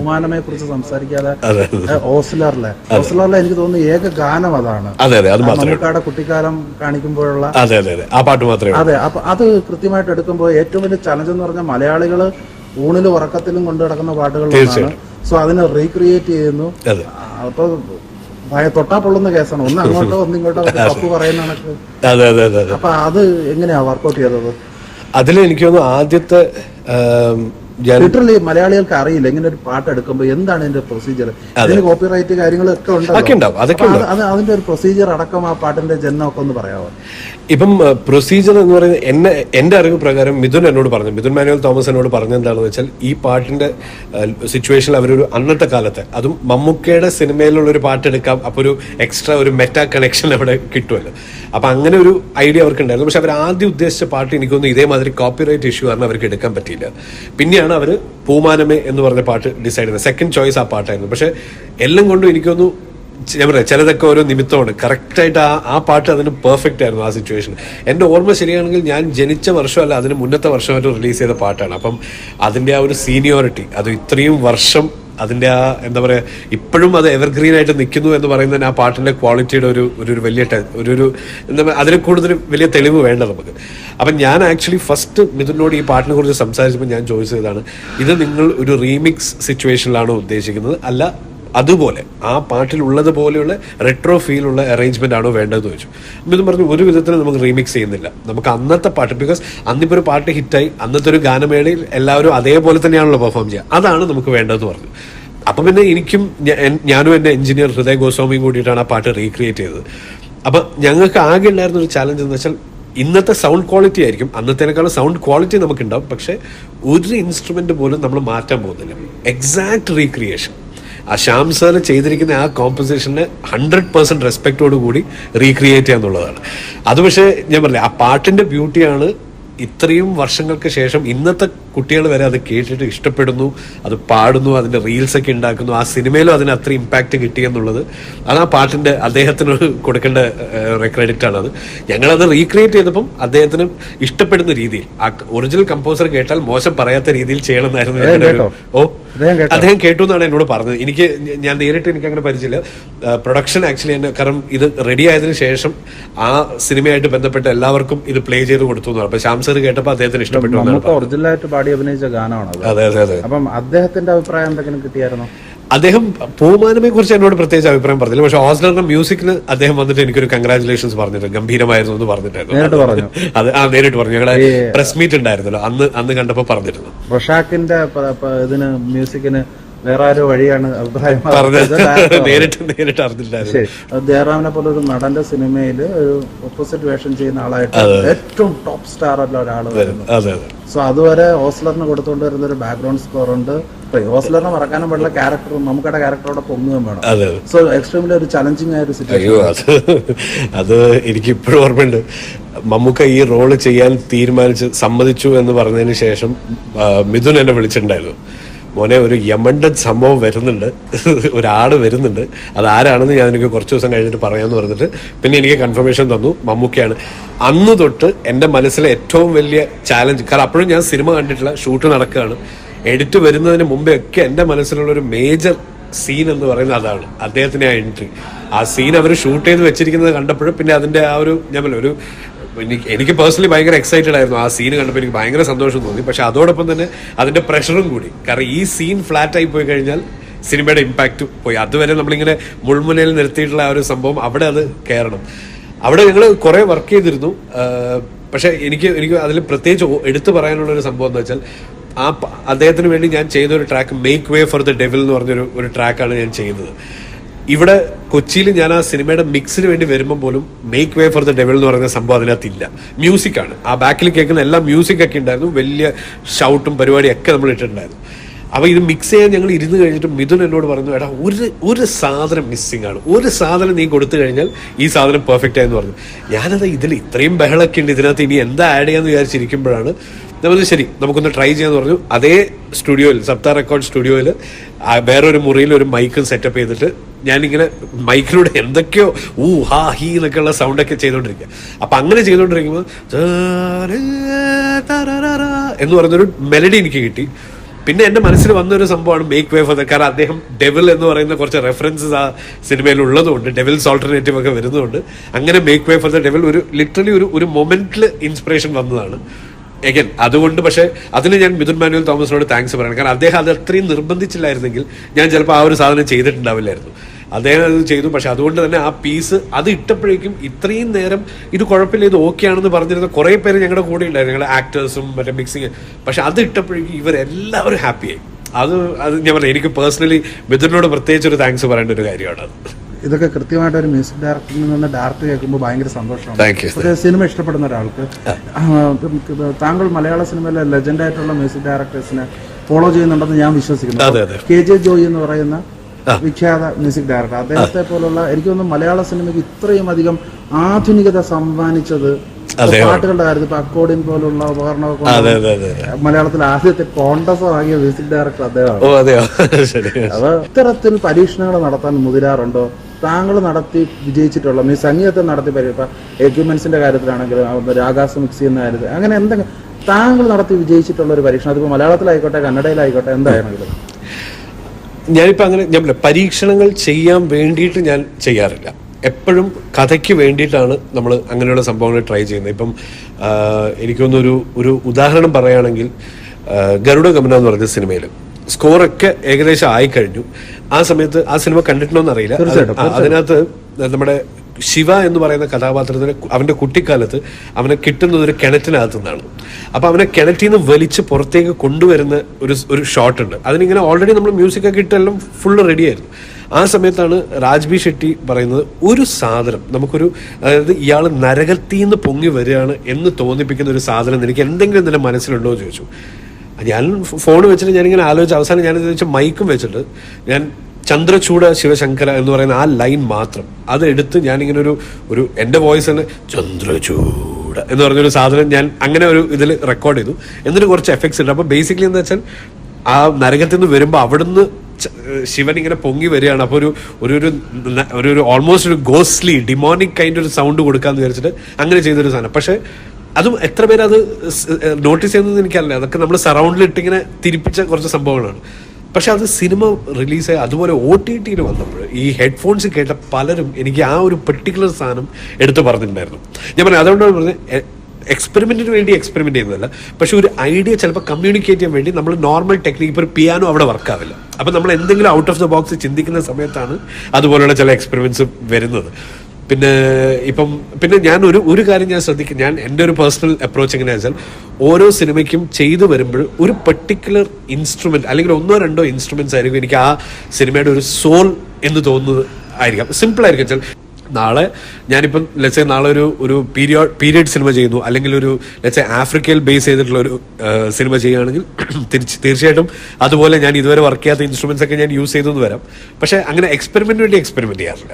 പൂമാനമെ കുറിച്ച് സംസാരിക്കാതെ ഓസ്ലറിലെ. ഓസ്ലറിലെ എനിക്ക് തോന്നുന്നു ഏക ഗാനം അതാണ്. അതെ അതെ അത് കുട്ടിക്കാലം കാണിക്കുമ്പോഴുള്ള അതെ അതെ അതെ. ആ പാട്ട് മാത്രമേ അതെ അപ്പൊ അത് കൃത്യമായിട്ട് എടുക്കുമ്പോൾ ഏറ്റവും വലിയ ചലഞ്ച് എന്ന് പറഞ്ഞാൽ മലയാളികൾ ഊണിൽ ഉറക്കത്തിലും കൊണ്ടു കിടക്കുന്ന പാട്ടുകളാണ് സോ അതിനെ റീക്രിയേറ്റ് ചെയ്യുന്നു. അപ്പൊ തൊട്ടാ പൊള്ളുന്ന കേസാണ്. ഒന്ന് അങ്ങോട്ടോ ഒന്ന് ഇങ്ങോട്ടോ ഒക്കെ തപ്പ് പറയുന്ന അതെ അപ്പൊ എങ്ങനെയാ വർക്കൗട്ട് ചെയ്തത്? അതിൽ എനിക്ക് തോന്നുന്നു ആദ്യത്തെ ലിറ്ററലി മലയാളികൾക്ക് അറിയില്ല. ഇങ്ങനെ ഒരു പാട്ട് എടുക്കുമ്പോൾ എന്താണ് ഇതിന്റെ പ്രൊസീജിയർ ഇതിന് കോപ്പിറൈറ്റ് കാര്യങ്ങളൊക്കെ ഉണ്ടല്ലോ. അതിന്റെ ഒരു പ്രൊസീജിയർ അടക്കം ആ പാട്ടിന്റെ ജന്മമൊക്കെ ഒന്ന് പറയാമോ ഇപ്പം പ്രൊസീജിയർ എന്ന് പറയുന്നത് എന്നെ എന്റെ അറിവ് പ്രകാരം മിഥുൻ എന്നോട് പറഞ്ഞു. മിഥുൻ മാനുവൽ തോമസ് എന്നോട് പറഞ്ഞ എന്താണെന്ന് വെച്ചാൽ ഈ പാട്ടിന്റെ സിറ്റുവേഷനിൽ അവരൊരു അന്നത്തെ കാലത്ത് അതും മമ്മൂക്കയുടെ സിനിമയിലുള്ള ഒരു പാട്ട് എടുക്കാം അപ്പോൾ ഒരു എക്സ്ട്രാ ഒരു മെറ്റാ കണക്ഷൻ അവിടെ കിട്ടുമല്ലോ. അപ്പൊ അങ്ങനെ ഒരു ഐഡിയ അവർക്ക് ഉണ്ടായിരുന്നു പക്ഷെ അവർ ആദ്യം ഉദ്ദേശിച്ച പാട്ട് എനിക്കൊന്നും ഇതേമാതിരി കോപ്പിറൈറ്റ് ഇഷ്യൂ കാരണം അവർക്ക് എടുക്കാൻ പറ്റിയില്ല. പിന്നെയാണ് അവർ പൂമാനമേ എന്ന് പറഞ്ഞ പാട്ട് ഡിസൈഡ് ചെയ്തത്. സെക്കൻഡ് ചോയ്സ് ആ പാട്ടായിരുന്നു. പക്ഷെ എല്ലാം കൊണ്ടും എനിക്കൊന്നു ഞാൻ പറയാം ചിലതൊക്കെ ഓരോ നിമിത്തമാണ്. കറക്റ്റായിട്ട് ആ ആ പാട്ട് അതിന് പെർഫെക്റ്റ് ആയിരുന്നു ആ സിറ്റുവേഷൻ എന്റെ ഓർമ്മ ശരിയാണെങ്കിൽ ഞാൻ ജനിച്ച വർഷമല്ല അതിന് മുന്നത്തെ വർഷമായിട്ട് റിലീസ് ചെയ്ത പാട്ടാണ്. അപ്പം അതിന്റെ ആ ഒരു സീനിയോറിറ്റി അത് ഇത്രയും വർഷം അതിന്റെ ആ എന്താ പറയുക ഇപ്പോഴും അത് എവർഗ്രീൻ ആയിട്ട് നിൽക്കുന്നു എന്ന് പറയുന്നതിന് ആ പാട്ടിന്റെ ക്വാളിറ്റിയുടെ ഒരു ഒരു വലിയ ഒരു ഒരു എന്താ പറയുക അതിന് കൂടുതൽ വലിയ തെളിവ് വേണ്ട നമുക്ക്. അപ്പം ഞാൻ ആക്ച്വലി ഫസ്റ്റ് മിഥുനോട് ഈ പാട്ടിനെ കുറിച്ച് സംസാരിച്ചപ്പോൾ ഞാൻ ചോദിച്ചതാണ് ഇത് നിങ്ങൾ ഒരു റീമിക്സ് സിറ്റുവേഷനിലാണോ ഉദ്ദേശിക്കുന്നത്? അല്ല അതുപോലെ ആ പാട്ടിൽ പോലെയുള്ള റെട്രോ ഫീൽ ഉള്ള അറേഞ്ച്മെന്റ് ആണോ വേണ്ടതെന്ന് ചോദിച്ചു. ഇതും പറഞ്ഞു ഒരു വിധത്തിൽ നമുക്ക് റീമിക്സ് ചെയ്യുന്നില്ല. നമുക്ക് അന്നത്തെ പാട്ട് ബിക്കോസ് അന്നിപ്പോ ഒരു പാട്ട് ഹിറ്റായി അന്നത്തെ ഒരു ഗാനമേളയിൽ എല്ലാവരും അതേപോലെ തന്നെയാണല്ലോ പെർഫോം ചെയ്യുക. അതാണ് നമുക്ക് വേണ്ടതെന്ന് പറഞ്ഞു. അപ്പൊ പിന്നെ എനിക്കും ഞാനും എന്റെ എഞ്ചിനീയർ ഹൃദയ ഗോസ്വാമിയും കൂടിയിട്ടാണ് ആ പാട്ട് റീക്രിയേറ്റ് ചെയ്തത്. അപ്പൊ ഞങ്ങൾക്ക് ആകെ ഉണ്ടായിരുന്ന ഒരു ചാലഞ്ച് എന്ന് വെച്ചാൽ ഇന്നത്തെ സൗണ്ട് ക്വാളിറ്റി ആയിരിക്കും. അന്നത്തേനേക്കാളും സൗണ്ട് ക്വാളിറ്റി നമുക്കുണ്ടാവും. പക്ഷേ ഒരു ഇൻസ്ട്രുമെന്റ് പോലും നമ്മൾ മാറ്റാൻ പോകുന്നില്ല. എക്സാക്ട് റീക്രിയേഷൻ ആ ശ്യാം സാർ ചെയ്തിരിക്കുന്ന ആ കോമ്പസിഷനെ ഹൺഡ്രഡ് പെർസെന്റ് റെസ്പെക്റ്റോട് കൂടി റീക്രിയേറ്റ് ചെയ്യാന്നുള്ളതാണ്. അത് പക്ഷേ ഞാൻ പറഞ്ഞില്ലേ ആ പാട്ടിന്റെ ബ്യൂട്ടിയാണ് ഇത്രയും വർഷങ്ങൾക്ക് ശേഷം ഇന്നത്തെ കുട്ടികൾ വരെ അത് കേട്ടിട്ട് ഇഷ്ടപ്പെടുന്നു അത് പാടുന്നു അതിന്റെ റീൽസൊക്കെ ഉണ്ടാക്കുന്നു. ആ സിനിമയിലും അതിന് അത്ര ഇമ്പാക്റ്റ് കിട്ടി എന്നുള്ളത് അത് ആ പാട്ടിന്റെ അദ്ദേഹത്തിന് കൊടുക്കേണ്ട ക്രെഡിറ്റ് ആണ് അത് ഞങ്ങളത് റീക്രിയേറ്റ് ചെയ്തപ്പം അദ്ദേഹത്തിന് ഇഷ്ടപ്പെടുന്ന രീതിയിൽ ആ ഒറിജിനൽ കമ്പോസർ കേട്ടാൽ മോശം പറയാത്ത രീതിയിൽ ചെയ്യണമെന്നായിരുന്നു ഓ അദ്ദേഹം കേട്ടോ? എന്നാണ് എന്നോട് പറഞ്ഞത്. എനിക്ക് ഞാൻ നേരിട്ട് എനിക്ക് അങ്ങനെ പരിചയമില്ല പ്രൊഡക്ഷൻ ആക്ച്വലി എന്നെ കാരണം ഇത് റെഡി ആയതിനു ശേഷം ആ സിനിമയായിട്ട് ബന്ധപ്പെട്ട എല്ലാവർക്കും ഇത് പ്ലേ ചെയ്ത് കൊടുത്തു എന്ന് പറഞ്ഞു അപ്പൊ ശാംസർ സർ കേട്ടപ്പോൾ അദ്ദേഹത്തിന് ഇഷ്ടപ്പെട്ടു എന്നാണ് ഒറിജിനലായിട്ട് പാടി അഭിനയിച്ച ഗാനമാണ് അതെ? അതെ അതെ അപ്പം അദ്ദേഹത്തിന്റെ അഭിപ്രായം എന്തെങ്കിലും കിട്ടിയായിരുന്നോ? അദ്ദേഹം പൂമാനമെ കുറിച്ച് എന്നോട് പ്രത്യേകിച്ച് അഭിപ്രായം പറഞ്ഞില്ല. പക്ഷെ ഓസ്ലറിന്റെ മ്യൂസിക്കിന് അദ്ദേഹം വന്നിട്ട് എനിക്കൊരു കൺഗ്രാചുലേഷൻസ് പറഞ്ഞിട്ട് ഗംഭീരമായിരുന്നു എന്ന് പറഞ്ഞിട്ടായിരുന്നു. പറഞ്ഞു. അത് ആ നേരിട്ട് പറഞ്ഞു. ഞങ്ങളെ പ്രസ് മീറ്റ് ഉണ്ടായിരുന്നല്ലോ. അന്ന് അന്ന് കണ്ടപ്പോ പറഞ്ഞിരുന്നു. റൊഷാക്കിന്റെ ഇതിന് മ്യൂസിക്കിന് വേറെ ആരോ വഴിയാണ് അഭിപ്രായം നേരിട്ട് നേരിട്ട് അത് ജയറാമിനെ പോലെ ഒരു നടന്റെ സിനിമയിൽ ഒരു ഓപ്പോസിറ്റ് വേഷം ചെയ്യുന്ന ആളായിട്ട് ഏറ്റവും ടോപ്പ് സ്റ്റാർ അല്ല ഒരാൾ വരുന്നു. സോ അതുവരെ ഓസ്ലറിന് കൊടുത്തുകൊണ്ട് വരുന്ന ഒരു ബാക്ക്ഗ്രൗണ്ട് സ്കോർ ഉണ്ട്. ഓസ്ലറിനെ മറക്കാനും പാടില്ല ക്യാരക്ടർ നമുക്കടെ ക്യാരക്ടറോടെ പൊങ്ങുകയും വേണം. സോ എക്സ്ട്രീംലി ഒരു ചലഞ്ചിങ് ആയ ഒരു സിറ്റുവേഷൻ അത് എനിക്ക് ഇപ്പോഴും ഓർമ്മയുണ്ട്. മമ്മൂക്ക ഈ റോൾ ചെയ്യാൻ തീരുമാനിച്ച് സമ്മതിച്ചു എന്ന് പറഞ്ഞതിന് ശേഷം മിഥുൻ എന്നെ വിളിച്ചിട്ടുണ്ടായിരുന്നു. മോനെ ഒരു യമണ്ടൻ സംഭവം വരുന്നുണ്ട്. ഒരാൾ വരുന്നുണ്ട്. അത് ആരാണെന്ന് ഞാൻ എനിക്ക് കുറച്ച് ദിവസം കഴിഞ്ഞിട്ട് പറയാമെന്ന് പറഞ്ഞിട്ട് പിന്നെ എനിക്ക് കൺഫർമേഷൻ തന്നു. മമ്മൂക്കയാണ്. അന്ന് തൊട്ട് എന്റെ മനസ്സിലെ ഏറ്റവും വലിയ ചാലഞ്ച് കാരണം അപ്പോഴും ഞാൻ സിനിമ കണ്ടിട്ടില്ല ഷൂട്ട് നടക്കുകയാണ്. എഡിറ്റ് വരുന്നതിന് മുമ്പേ ഒക്കെ എന്റെ മനസ്സിലുള്ള ഒരു മേജർ സീൻ എന്ന് പറയുന്നത് അതാണ്. അദ്ദേഹത്തിന്റെ ആ എൻട്രി ആ സീൻ അവർ ഷൂട്ട് ചെയ്ത് വെച്ചിരിക്കുന്നത് കണ്ടപ്പോഴും പിന്നെ അതിന്റെ ആ ഒരു ഞാൻ ഒരു എനിക്ക് എനിക്ക് പേഴ്സണലി ഭയങ്കര എക്സൈറ്റഡ് ആയിരുന്നു. ആ സീൻ കണ്ടപ്പോൾ എനിക്ക് ഭയങ്കര സന്തോഷം തോന്നി. പക്ഷെ അതോടൊപ്പം തന്നെ അതിന്റെ പ്രഷറും കൂടി. കാരണം ഈ സീൻ ഫ്ലാറ്റ് ആയി പോയി കഴിഞ്ഞാൽ സിനിമയുടെ ഇമ്പാക്റ്റ് പോയി. അതുവരെ നമ്മളിങ്ങനെ മുൾമുനയിൽ നിർത്തിയിട്ടുള്ള ആ ഒരു സംഭവം അവിടെ അത് കയറണം അവിടെ ഞങ്ങൾ കുറെ വർക്ക് ചെയ്തിരുന്നു. പക്ഷെ എനിക്ക് എനിക്ക് അതിൽ പ്രത്യേകിച്ച് എടുത്തു പറയാനുള്ള ഒരു സംഭവം എന്ന് വെച്ചാൽ ആ അദ്ദേഹത്തിന് വേണ്ടി ഞാൻ ചെയ്ത ഒരു track make way for the devil എന്ന് പറഞ്ഞൊരു ഒരു ട്രാക്കാണ് ഞാൻ ചെയ്തത്. ഇവിടെ കൊച്ചിയിൽ ഞാൻ ആ സിനിമയുടെ മിക്സിന് വേണ്ടി വരുമ്പോൾ പോലും make way for the devil എന്ന് പറയുന്ന സംഭവം അതിനകത്തില്ല. മ്യൂസിക്കാണ് ആ ബാക്കിൽ കേൾക്കുന്ന എല്ലാ മ്യൂസിക് ഒക്കെ ഉണ്ടായിരുന്നു. വലിയ ഷൗട്ടും പരിപാടിയും ഒക്കെ നമ്മൾ ഇട്ടിട്ടുണ്ടായിരുന്നു. അപ്പൊ ഇത് മിക്സ് ചെയ്യാൻ ഞങ്ങൾ ഇരുന്ന് കഴിഞ്ഞിട്ട് മിഥുൻ എന്നോട് പറഞ്ഞു എടാ ഒരു ഒരു സാധനം മിസ്സിംഗ് ആണ്. ഒരു സാധനം നീ കൊടുത്തു കഴിഞ്ഞാൽ ഈ സാധനം പെർഫെക്റ്റ് ആയെന്ന് പറഞ്ഞു. ഞാനത് ഇതിൽ ഇത്രയും ബഹളമൊക്കെ ഉണ്ട്. ഇതിനകത്ത് ഇനി എന്താ ആഡ് ചെയ്യാന്ന് വിചാരിച്ചിരിക്കുമ്പോഴാണ് നമ്മൾ ശരി നമുക്കൊന്ന് ട്രൈ ചെയ്യാന്ന് പറഞ്ഞു. അതേ സ്റ്റുഡിയോയിൽ സപ്ത റെക്കോർഡ് സ്റ്റുഡിയോയിൽ വേറൊരു മുറിയിൽ ഒരു മൈക്കും സെറ്റപ്പ് ചെയ്തിട്ട് ഞാനിങ്ങനെ മൈക്കിലൂടെ എന്തൊക്കെയോ ഊ ഹാ ഹീ എന്നൊക്കെയുള്ള സൗണ്ടൊക്കെ ചെയ്തുകൊണ്ടിരിക്കുക അപ്പം അങ്ങനെ ചെയ്തുകൊണ്ടിരിക്കുമ്പോൾ എന്ന് പറയുന്നൊരു മെലഡി എനിക്ക് കിട്ടി. പിന്നെ എന്റെ മനസ്സിൽ വന്നൊരു സംഭവമാണ് മേക്ക് വേ ഫോർ ദ കാരണം അദ്ദേഹം ഡെവിൽ എന്ന് പറയുന്ന കുറച്ച് റെഫറൻസസ് ആ സിനിമയിൽ ഉള്ളതുകൊണ്ട് ഡെവിൽസ് ഓൾട്ടർനേറ്റീവ് ഒക്കെ വരുന്നതുകൊണ്ട് അങ്ങനെ make way for the devil ഒരു ലിറ്ററലി ഒരു ഒരു മൊമെന്റിൽ ഇൻസ്പിറേഷൻ വന്നതാണ്. എഗൻ അതുകൊണ്ട് പക്ഷേ അതിന് ഞാൻ മിഥുൻ മാനുവൽ തോമസിനോട് താങ്ക്സ് പറയണം. കാരണം അദ്ദേഹം അത് അത്രയും നിർബന്ധിച്ചില്ലായിരുന്നെങ്കിൽ ഞാൻ ചിലപ്പോൾ ആ ഒരു സാധനം ചെയ്തിട്ടുണ്ടാവില്ലായിരുന്നു. അദ്ദേഹം അത് ചെയ്തു. പക്ഷെ അതുകൊണ്ട് തന്നെ ആ പീസ് അത് ഇട്ടപ്പോഴേക്കും ഇത്രയും നേരം ഇത് കുഴപ്പമില്ല ഇത് ഓക്കെ ആണെന്ന് പറഞ്ഞിരുന്ന കുറേ പേര് ഞങ്ങളുടെ കൂടെ ഉണ്ടായിരുന്നു. ഞങ്ങളുടെ ആക്ടേഴ്സും മറ്റേ മിക്സിങ് പക്ഷെ അത് ഇട്ടപ്പോഴേക്കും ഇവരെല്ലാവരും ഹാപ്പിയായി അത് അത് ഞാൻ പറഞ്ഞു എനിക്ക് പേഴ്സണലി മിഥുനോട് പ്രത്യേകിച്ച് ഒരു താങ്ക്സ് പറയേണ്ട ഒരു കാര്യമാണ് ഇതൊക്കെ കൃത്യമായിട്ട് ഒരു മ്യൂസിക് ഡയറക്ടറിൽ നിന്ന് ഡയറക്ടർ കേൾക്കുമ്പോൾ ഭയങ്കര സന്തോഷമാണ്. സിനിമ ഇഷ്ടപ്പെടുന്ന ഒരാൾക്ക് താങ്കൾ മലയാള സിനിമയിലെ ലെജൻഡ് ആയിട്ടുള്ള മ്യൂസിക് ഡയറക്ടേഴ്സിനെ ഫോളോ ചെയ്യുന്നുണ്ടെന്ന് ഞാൻ വിശ്വസിക്കുന്നു. കെ ജെ ജോയി എന്ന് പറയുന്ന വിഖ്യാത മ്യൂസിക് ഡയറക്ടർ. അദ്ദേഹത്തെ പോലുള്ള എനിക്ക് തോന്നുന്നു മലയാള സിനിമയ്ക്ക് ഇത്രയും അധികം ആധുനികത സമ്മാനിച്ചത് പാട്ടുകളുടെ കാര്യത്തിൽ ഇപ്പൊ അക്കോർഡിയൻ പോലുള്ള ഉപകരണമൊക്കെ മലയാളത്തിൽ ആദ്യത്തെ കോണ്ടസ് വാങ്ങിയ മ്യൂസിക് ഡയറക്ടർ അദ്ദേഹമാണ്. അത് ഇത്തരത്തിൽ പരീക്ഷണങ്ങൾ നടത്താൻ മുതിരാറുണ്ടോ? താങ്കൾ നടത്തി വിജയിച്ചിട്ടുള്ള മീൻസ് സംഗീതത്തെ നടത്തി എക്യുപ്മെന്റ്സിന്റെ കാര്യത്തിലാണെങ്കിലും രാഗാസ് മിക്സ് ചെയ്യുന്ന കാര്യത്തിൽ അങ്ങനെ എന്തെങ്കിലും താങ്കൾ നടത്തി വിജയിച്ചിട്ടുള്ള ഒരു പരീക്ഷണം അതിപ്പോ മലയാളത്തിലായിക്കോട്ടെ കന്നഡയിലായിക്കോട്ടെ എന്തായാണെങ്കിലും ഞാനിപ്പോ അങ്ങനെ ഞാൻ പരീക്ഷണങ്ങൾ ചെയ്യാൻ വേണ്ടിയിട്ട് ഞാൻ ചെയ്യാറില്ല. എപ്പോഴും കഥയ്ക്ക് വേണ്ടിയിട്ടാണ് നമ്മൾ അങ്ങനെയുള്ള സംഭവങ്ങൾ ട്രൈ ചെയ്യുന്നത്. ഇപ്പം എനിക്കൊന്നൊരു ഒരു ഉദാഹരണം പറയുകയാണെങ്കിൽ ഗരുഡ ഗമന എന്ന് പറഞ്ഞ സിനിമയിൽ സ്കോറൊക്കെ ഏകദേശം ആയിക്കഴിഞ്ഞു. ആ സമയത്ത് ആ സിനിമ കണ്ടിട്ടുണ്ടോ എന്നറിയില്ല അതിനകത്ത് നമ്മുടെ ശിവ എന്ന് പറയുന്ന കഥാപാത്രത്തിന് അവന്റെ കുട്ടിക്കാലത്ത് അവനെ കിട്ടുന്നത് ഒരു കിണറ്റിനകത്തു നിന്നാണ്. അപ്പോൾ അവനെ കിണറ്റിൽ നിന്ന് വലിച്ച് പുറത്തേക്ക് കൊണ്ടുവരുന്ന ഒരു ഒരു ഷോട്ട് ഉണ്ട്. അതിനിങ്ങനെ ഓൾറെഡി നമ്മൾ മ്യൂസിക് ഒക്കെ ഇട്ടെല്ലാം ഫുള്ള് റെഡി ആയിരുന്നു. ആ സമയത്താണ് രാജ്ബി ഷെട്ടി പറയുന്നത് ഒരു സാധനം നമുക്കൊരു അതായത് ഇയാൾ നരകത്തിൽ നിന്ന് പൊങ്ങി വരികയാണ് എന്ന് തോന്നിപ്പിക്കുന്ന ഒരു സാധനം എനിക്ക് എന്തെങ്കിലും നിന്റെ മനസ്സിലുണ്ടോ എന്ന് ചോദിച്ചു. ഞാൻ ഫോൺ വെച്ചിട്ട് ഞാനിങ്ങനെ ആലോചിച്ച് അവസാനം ഞാൻ വെച്ചാൽ മൈക്കും വെച്ചിട്ട് ഞാൻ ചന്ദ്രചൂഡ ശിവശങ്കര എന്ന് പറയുന്ന ആ ലൈൻ മാത്രം. അത് എടുത്ത് ഞാനിങ്ങനെ ഒരു ഒരു എന്റെ വോയിസ് തന്നെ ചന്ദ്രചൂട് എന്ന് പറഞ്ഞൊരു സാധനം ഞാൻ അങ്ങനെ ഒരു ഇതിൽ റെക്കോർഡ് ചെയ്തു. എന്നിട്ട് കുറച്ച് എഫക്ട്സ് ഉണ്ട്. അപ്പോൾ ബേസിക്കലി എന്താ വെച്ചാൽ ആ നരകത്തിൽ നിന്ന് വരുമ്പോൾ അവിടുന്ന് ശിവൻ ഇങ്ങനെ പൊങ്ങി വരികയാണ്. അപ്പോൾ ഒരു ഒരു ഒരു ഒരു ഓൾമോസ്റ്റ് ഒരു ഗോസ്ലി ഡിമോണിക് കൈൻഡ് ഒരു സൗണ്ട് കൊടുക്കാന്ന് വിചാരിച്ചിട്ട് അങ്ങനെ ചെയ്തൊരു സാധനം. പക്ഷേ അതും എത്ര പേര് അത് നോട്ടീസ് ചെയ്യുന്നത് എനിക്കറിയില്ല. അതൊക്കെ നമ്മൾ സറൗണ്ടിൽ ഇട്ടിങ്ങനെ തിരിപ്പിച്ച കുറച്ച് സംഭവങ്ങളാണ്. പക്ഷെ അത് സിനിമ റിലീസായി അതുപോലെ ഒ ടി ടിയിൽ വന്നപ്പോൾ ഈ ഹെഡ്ഫോൺസ് കേട്ട പലരും എനിക്ക് ആ ഒരു പെർട്ടിക്കുലർ സാധനം എടുത്തു പറഞ്ഞിട്ടുണ്ടായിരുന്നു. ഞാൻ പറഞ്ഞു അതുകൊണ്ടാണ് പറഞ്ഞത് എക്സ്പെരിമെന്റിന് വേണ്ടി എക്സ്പെരിമെന്റ് ചെയ്യുന്നതല്ല. പക്ഷെ ഒരു ഐഡിയ ചിലപ്പോൾ കമ്മ്യൂണിക്കേറ്റ് ചെയ്യാൻ വേണ്ടി നമ്മൾ നോർമൽ ടെക്നിക്ക് ഇപ്പോൾ പിയാനോ അവിടെ വർക്ക് ആവില്ല. അപ്പം നമ്മൾ എന്തെങ്കിലും ഔട്ട് ഓഫ് ദ ബോക്സ് ചിന്തിക്കുന്ന സമയത്താണ് അതുപോലെയുള്ള ചില എക്സ്പെരിമെൻസ് വരുന്നത്. പിന്നെ ഇപ്പം പിന്നെ ഞാൻ ഒരു ഒരു കാര്യം ഞാൻ ശ്രദ്ധിക്കും. ഞാൻ എന്റെ ഒരു പേഴ്സണൽ അപ്രോച്ച് എങ്ങനെയാണെന്ന് വെച്ചാൽ ഓരോ സിനിമയ്ക്കും ചെയ്തു വരുമ്പോൾ ഒരു പെർട്ടിക്കുലർ ഇൻസ്ട്രുമെന്റ് അല്ലെങ്കിൽ ഒന്നോ രണ്ടോ ഇൻസ്ട്രുമെന്റ്സ് ആയിരിക്കും എനിക്ക് ആ സിനിമയുടെ ഒരു സോൾ എന്ന് തോന്നുന്നത് ആയിരിക്കാം. സിമ്പിൾ ആയിരിക്കും വെച്ചാൽ നാളെ ഞാനിപ്പം ലെറ്റ്സേ നാളെ ഒരു ഒരു പീരിയോഡ് പീരിയഡ് സിനിമ ചെയ്യുന്നു. അല്ലെങ്കിൽ ഒരു ലെറ്റ്സേ ആഫ്രിക്കയിൽ ബേസ് ചെയ്തിട്ടുള്ള ഒരു സിനിമ ചെയ്യുകയാണെങ്കിൽ തിരിച്ച് തീർച്ചയായിട്ടും അതുപോലെ ഞാൻ ഇതുവരെ വർക്ക് ചെയ്യാത്ത ഇൻസ്ട്രുമെന്റ്സ് ഒക്കെ ഞാൻ യൂസ് ചെയ്തെന്ന് വരാം. പക്ഷേ അങ്ങനെ എക്സ്പെരിമെന്റ് വേണ്ടി എക്സ്പെരിമെന്റ് ചെയ്യാറില്ല.